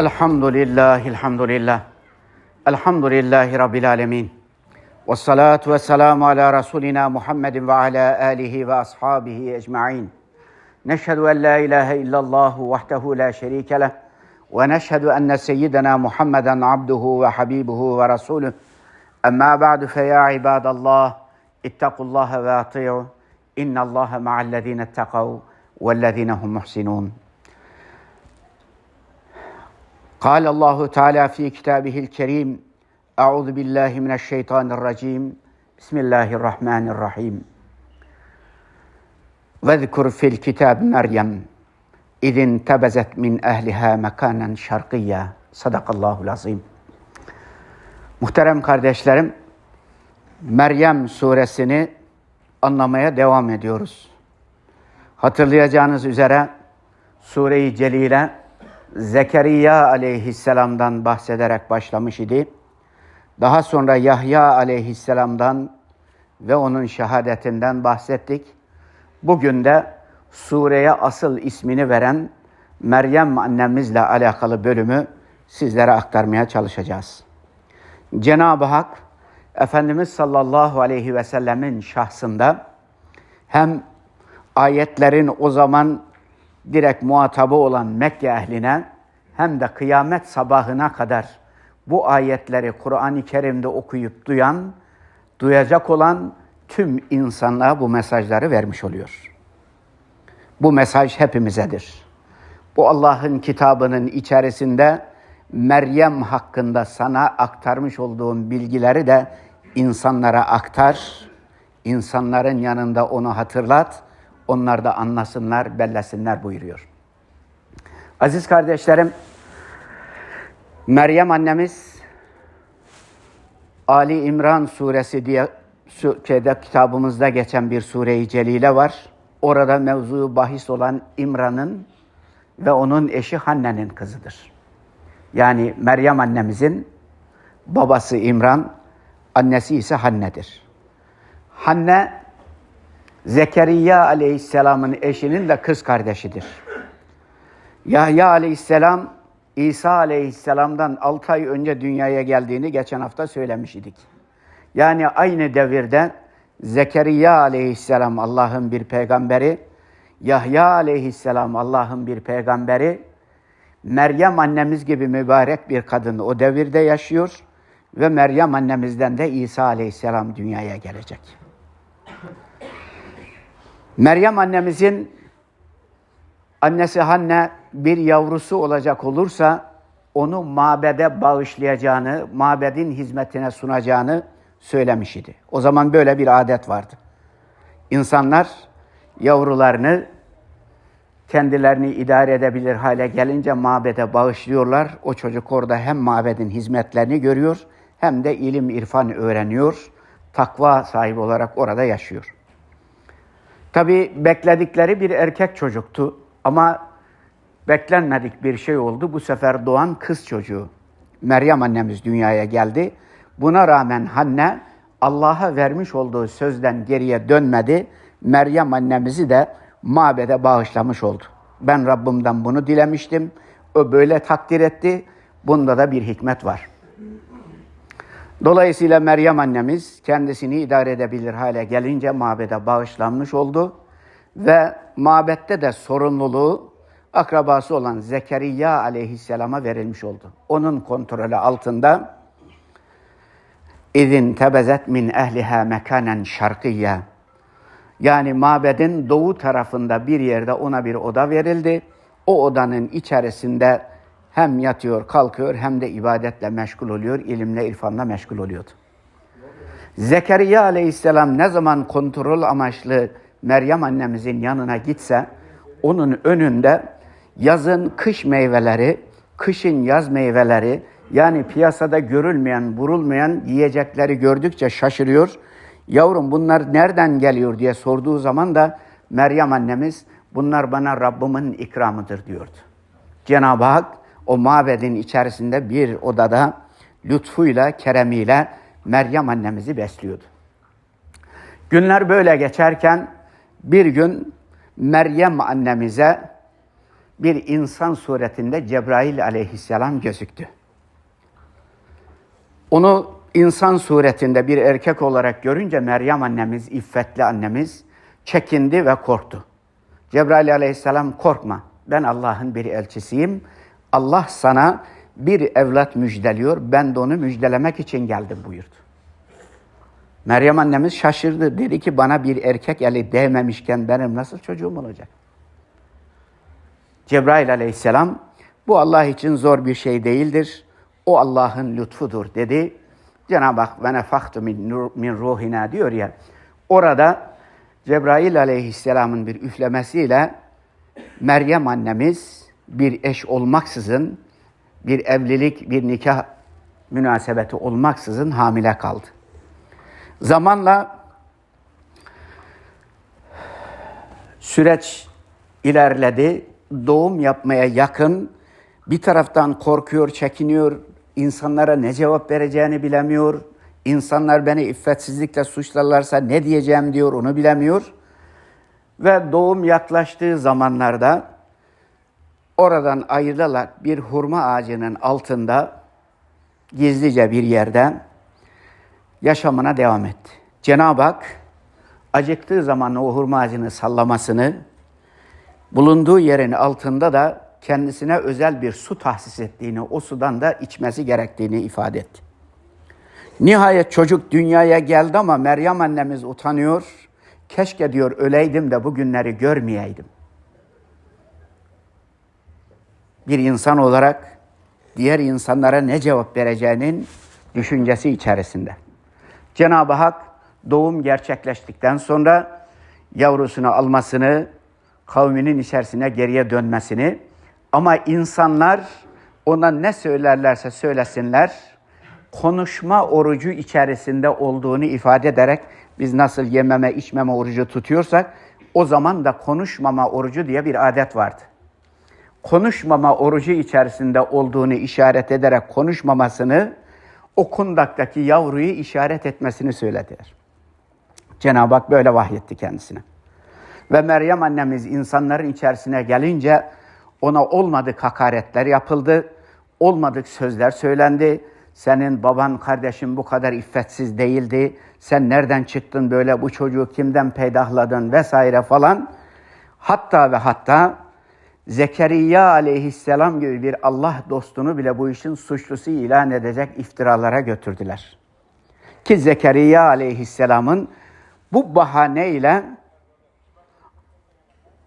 الحمد لله الحمد لله الحمد لله رب العالمين. والصلاة والسلام على رسولنا محمد وعلى آله وأصحابه أجمعين. نشهد أن لا إله إلا الله وحده لا شريك له ونشهد أن سيدنا محمدا عبده وحبيبه ورسوله. أما بعد فيا عباد الله اتقوا الله وأطيعوا إن الله مع الذين اتقوا والذين هم محسنون. قال الله تعالى في كتابه الكريم أعوذ بالله من الشيطان الرجيم بسم الله الرحمن الرحيم واذكر في الكتاب مريم إذ انتبذت من أهلها مكانا شرقيا صدق الله العظيم Muhterem kardeşlerim, Meryem suresini anlamaya devam ediyoruz. Hatırlayacağınız üzere Sure-i Celile Zekeriya aleyhisselamdan bahsederek başlamış idi. Daha sonra Yahya aleyhisselamdan ve onun şehadetinden bahsettik. Bugün de sureye asıl ismini veren Meryem annemizle alakalı bölümü sizlere aktarmaya çalışacağız. Cenab-ı Hak Efendimiz sallallahu aleyhi ve sellemin şahsında hem ayetlerin o zaman direkt muhatabı olan Mekke ehline hem de kıyamet sabahına kadar bu ayetleri Kur'an-ı Kerim'de okuyup duyan, duyacak olan tüm insanlığa bu mesajları vermiş oluyor. Bu mesaj hepimizedir. Bu Allah'ın kitabının içerisinde Meryem hakkında sana aktarmış olduğum bilgileri de insanlara aktar, insanların yanında onu hatırlat, onlar da anlasınlar, bellesinler buyuruyor. Aziz kardeşlerim, Meryem annemiz Ali İmran suresi diye şeyde, kitabımızda geçen bir sure-i celile var. Orada mevzu bahis olan İmran'ın ve onun eşi Hanne'nin kızıdır. Yani Meryem annemizin babası İmran, annesi ise Hanne'dir. Hanne Zekeriya aleyhisselamın eşinin de kız kardeşidir. Yahya aleyhisselam İsa aleyhisselamdan 6 ay önce dünyaya geldiğini geçen hafta söylemiş idik. Yani aynı devirde Zekeriya aleyhisselam Allah'ın bir peygamberi, Yahya aleyhisselam Allah'ın bir peygamberi, Meryem annemiz gibi mübarek bir kadın o devirde yaşıyor ve Meryem annemizden de İsa aleyhisselam dünyaya gelecek. Meryem annemizin annesi Hanne bir yavrusu olacak olursa onu mabede bağışlayacağını, mabedin hizmetine sunacağını söylemiş idi. O zaman böyle bir adet vardı. İnsanlar yavrularını kendilerini idare edebilir hale gelince mabede bağışlıyorlar. O çocuk orada hem mabedin hizmetlerini görüyor hem de ilim, irfan öğreniyor. Takva sahibi olarak orada yaşıyor. Tabi bekledikleri bir erkek çocuktu ama beklenmedik bir şey oldu. Bu sefer doğan kız çocuğu. Meryem annemiz dünyaya geldi. Buna rağmen Hanne Allah'a vermiş olduğu sözden geriye dönmedi. Meryem annemizi de mabede bağışlamış oldu. Ben Rabbimden bunu dilemiştim. O böyle takdir etti. Bunda da bir hikmet var. Dolayısıyla Meryem annemiz kendisini idare edebilir hale gelince mabede bağışlanmış oldu ve mabette de sorumluluğu akrabası olan Zekeriya aleyhisselama verilmiş oldu. Onun kontrolü altında izin tebezet min ehliha mekanen şarkiyya yani mabedin doğu tarafında bir yerde ona bir oda verildi. O odanın içerisinde hem yatıyor, kalkıyor hem de ibadetle meşgul oluyor, ilimle, irfanla meşgul oluyordu. Zekeriya aleyhisselam ne zaman kontrol amaçlı Meryem annemizin yanına gitse, onun önünde yazın kış meyveleri, kışın yaz meyveleri, yani piyasada görülmeyen, vurulmayan yiyecekleri gördükçe şaşırıyor. Yavrum bunlar nereden geliyor diye sorduğu zaman da Meryem annemiz bunlar bana Rabbimin ikramıdır diyordu. Cenab-ı Hak o mabedin içerisinde bir odada lütfuyla, keremiyle Meryem annemizi besliyordu. Günler böyle geçerken bir gün Meryem annemize bir insan suretinde Cebrail aleyhisselam gözüktü. Onu insan suretinde bir erkek olarak görünce Meryem annemiz, iffetli annemiz çekindi ve korktu. Cebrail aleyhisselam korkma ben Allah'ın bir elçisiyim. Allah sana bir evlat müjdeliyor. Ben de onu müjdelemek için geldim buyurdu. Meryem annemiz şaşırdı. Dedi ki bana bir erkek eli değmemişken benim nasıl çocuğum olacak? Cebrail aleyhisselam bu Allah için zor bir şey değildir. O Allah'ın lütfudur dedi. Cenab-ı Hak ve nefaktu min, ruhina diyor ya. Orada Cebrail aleyhisselamın bir üflemesiyle Meryem annemiz bir eş olmaksızın, bir evlilik, bir nikah münasebeti olmaksızın hamile kaldı. Zamanla süreç ilerledi. Doğum yapmaya yakın bir taraftan korkuyor, çekiniyor. insanlara ne cevap vereceğini bilemiyor. İnsanlar beni iffetsizlikle suçlarlarsa ne diyeceğim diyor, onu bilemiyor. Ve doğum yaklaştığı zamanlarda oradan ayrılarak bir hurma ağacının altında gizlice bir yerde yaşamına devam etti. Cenab-ı Hak acıktığı zaman o hurma ağacını sallamasını, bulunduğu yerin altında da kendisine özel bir su tahsis ettiğini, o sudan da içmesi gerektiğini ifade etti. Nihayet çocuk dünyaya geldi ama Meryem annemiz utanıyor. Keşke diyor öleydim de bu günleri görmeyeydim. Bir insan olarak diğer insanlara ne cevap vereceğinin düşüncesi içerisinde. Cenab-ı Hak doğum gerçekleştikten sonra yavrusunu almasını, kavminin içerisine geriye dönmesini ama insanlar ona ne söylerlerse söylesinler konuşma orucu içerisinde olduğunu ifade ederek biz nasıl yememe içmeme orucu tutuyorsak o zaman da konuşmama orucu diye bir adet vardı. Konuşmama orucu içerisinde olduğunu işaret ederek konuşmamasını o kundaktaki yavruyu işaret etmesini söylediler. Cenab-ı Hak böyle vahyetti kendisine. Ve Meryem annemiz insanların içerisine gelince ona olmadık hakaretler yapıldı, olmadık sözler söylendi. Senin baban, kardeşin bu kadar iffetsiz değildi. Sen nereden çıktın böyle, bu çocuğu kimden peydahladın vesaire falan. Hatta ve hatta Zekeriya aleyhisselam gibi bir Allah dostunu bile bu işin suçlusu ilan edecek iftiralara götürdüler. Ki Zekeriya aleyhisselamın bu bahaneyle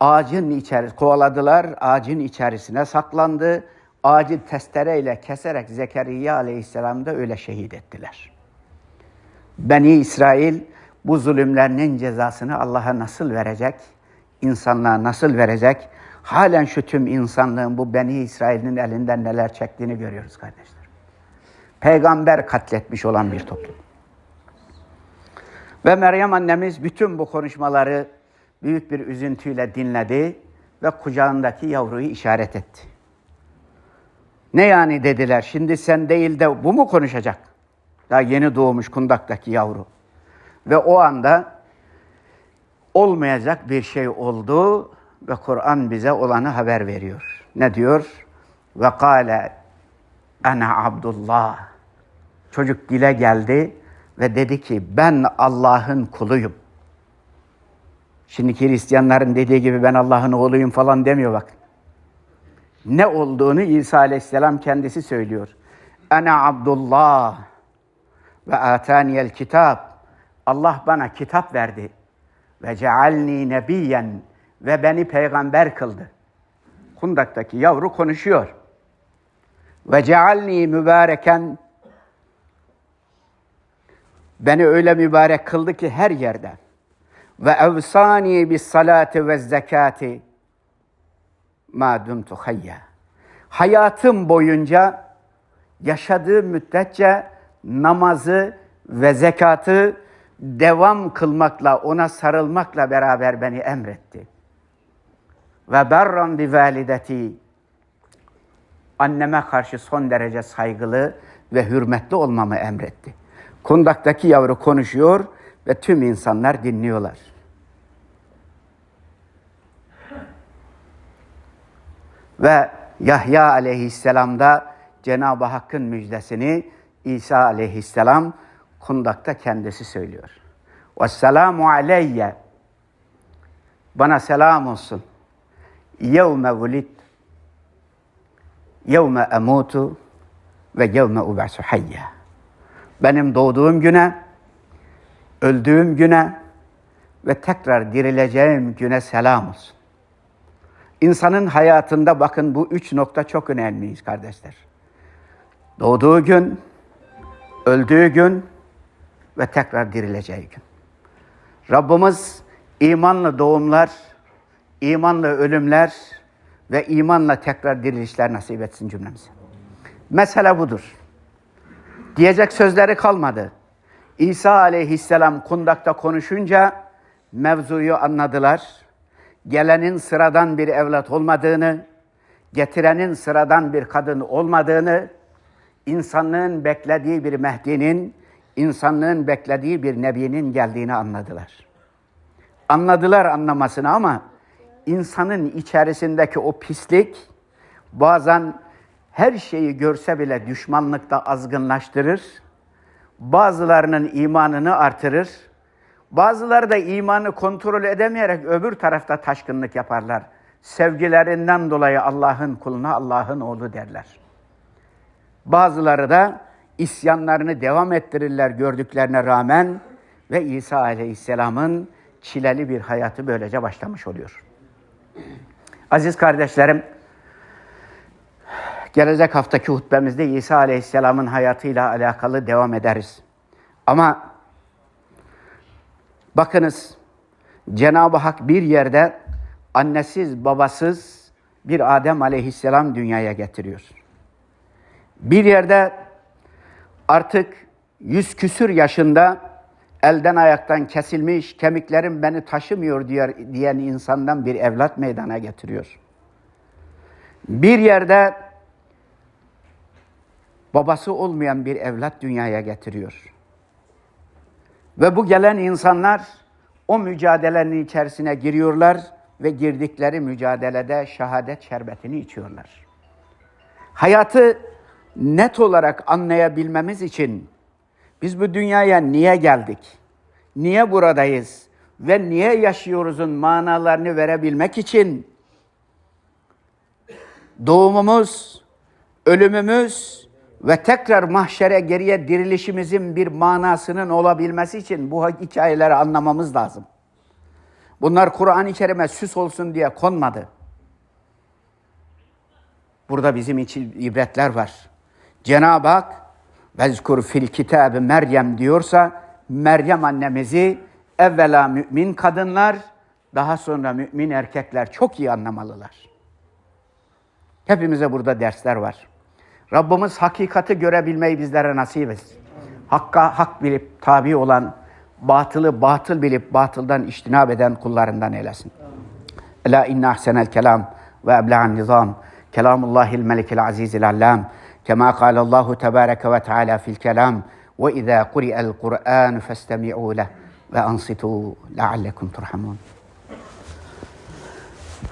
ağacın içerisine kovaladılar, ağacın içerisine saklandı. Ağacı testereyle keserek Zekeriya aleyhisselamı da öyle şehit ettiler. Beni İsrail bu zulümlerinin cezasını Allah'a nasıl verecek? İnsanlığa nasıl verecek? Halen şu tüm insanlığın bu Beni İsrail'in elinden neler çektiğini görüyoruz kardeşler. Peygamber katletmiş olan bir toplum. Ve Meryem annemiz bütün bu konuşmaları büyük bir üzüntüyle dinledi ve kucağındaki yavruyu işaret etti. Ne yani dediler, şimdi sen değil de bu mu konuşacak? Daha yeni doğmuş kundaktaki yavru. Ve o anda olmayacak bir şey oldu ve Kur'an bize olanı haber veriyor. Ne diyor? Ve kâle ana abdullah. Çocuk dile geldi ve dedi ki ben Allah'ın kuluyum. Şimdiki Hristiyanların dediği gibi ben Allah'ın oğluyum falan demiyor bak. Ne olduğunu İsa Aleyhisselam kendisi söylüyor. Ana Abdullah ve ataniyel kitap. Allah bana kitap verdi. Ve cealni nebiyen ve beni peygamber kıldı. Kundak'taki yavru konuşuyor. Ve cealni mübareken beni öyle mübarek kıldı ki her yerde. Ve evsani bis salati ve zekati ma dumtu hayya. Hayatım boyunca yaşadığım müddetçe namazı ve zekatı devam kılmakla, ona sarılmakla beraber beni emretti. Ve berran bi valideti anneme karşı son derece saygılı ve hürmetli olmamı emretti. Kundaktaki yavru konuşuyor ve tüm insanlar dinliyorlar. Ve Yahya aleyhisselamda Cenab-ı Hakk'ın müjdesini İsa aleyhisselam kundakta kendisi söylüyor. Vesselamu aleyye bana selam olsun. Yevme vulit yevme emutu ve yevme ub'asu hayya. Benim doğduğum güne, öldüğüm güne ve tekrar dirileceğim güne selam olsun. İnsanın hayatında bakın bu üç nokta çok önemliyiz kardeşler. Doğduğu gün, öldüğü gün ve tekrar dirileceği gün. Rabbimiz imanla doğumlar, imanla ölümler ve imanla tekrar dirilişler nasip etsin cümlemize. Mesele budur. Diyecek sözleri kalmadı. İsa aleyhisselam kundakta konuşunca mevzuyu anladılar. Gelenin sıradan bir evlat olmadığını, getirenin sıradan bir kadın olmadığını, insanlığın beklediği bir Mehdi'nin, insanlığın beklediği bir Nebi'nin geldiğini anladılar. Anladılar anlamasını ama insanın içerisindeki o pislik bazen her şeyi görse bile düşmanlıkta azgınlaştırır. Bazılarının imanını artırır. Bazıları da imanı kontrol edemeyerek öbür tarafta taşkınlık yaparlar. Sevgilerinden dolayı Allah'ın kuluna Allah'ın oğlu derler. Bazıları da isyanlarını devam ettirirler gördüklerine rağmen ve İsa Aleyhisselam'ın çileli bir hayatı böylece başlamış oluyor. Aziz kardeşlerim, gelecek haftaki hutbemizde İsa Aleyhisselam'ın hayatıyla alakalı devam ederiz. Ama bakınız Cenab-ı Hak bir yerde annesiz babasız bir Adem Aleyhisselam dünyaya getiriyor. Bir yerde artık yüz küsür yaşında elden ayaktan kesilmiş, kemiklerim beni taşımıyor diyor, diyen insandan bir evlat meydana getiriyor. Bir yerde babası olmayan bir evlat dünyaya getiriyor. Ve bu gelen insanlar o mücadelenin içerisine giriyorlar ve girdikleri mücadelede şehadet şerbetini içiyorlar. Hayatı net olarak anlayabilmemiz için biz bu dünyaya niye geldik? Niye buradayız? Ve niye yaşıyoruzun manalarını verebilmek için doğumumuz, ölümümüz ve tekrar mahşere geriye dirilişimizin bir manasının olabilmesi için bu hikayeleri anlamamız lazım. Bunlar Kur'an-ı Kerim'e süs olsun diye konmadı. Burada bizim için ibretler var. Cenab-ı Hak vezkur fil kitabı Meryem diyorsa Meryem annemizi evvela mümin kadınlar daha sonra mümin erkekler çok iyi anlamalılar. Hepimize burada dersler var. Rabbimiz hakikati görebilmeyi bizlere nasip etsin. Hakka hak bilip tabi olan, batılı batıl bilip batıldan iştinab eden kullarından eylesin. Ela inna ahsenel kelam ve ebla'n nizam. Kelamullahil melikil azizil allam. كما قال الله تبارك وتعالى في الكلام وإذا قرئ القرآن فاستمعوا له وأنصتوا لعلكم ترحمون.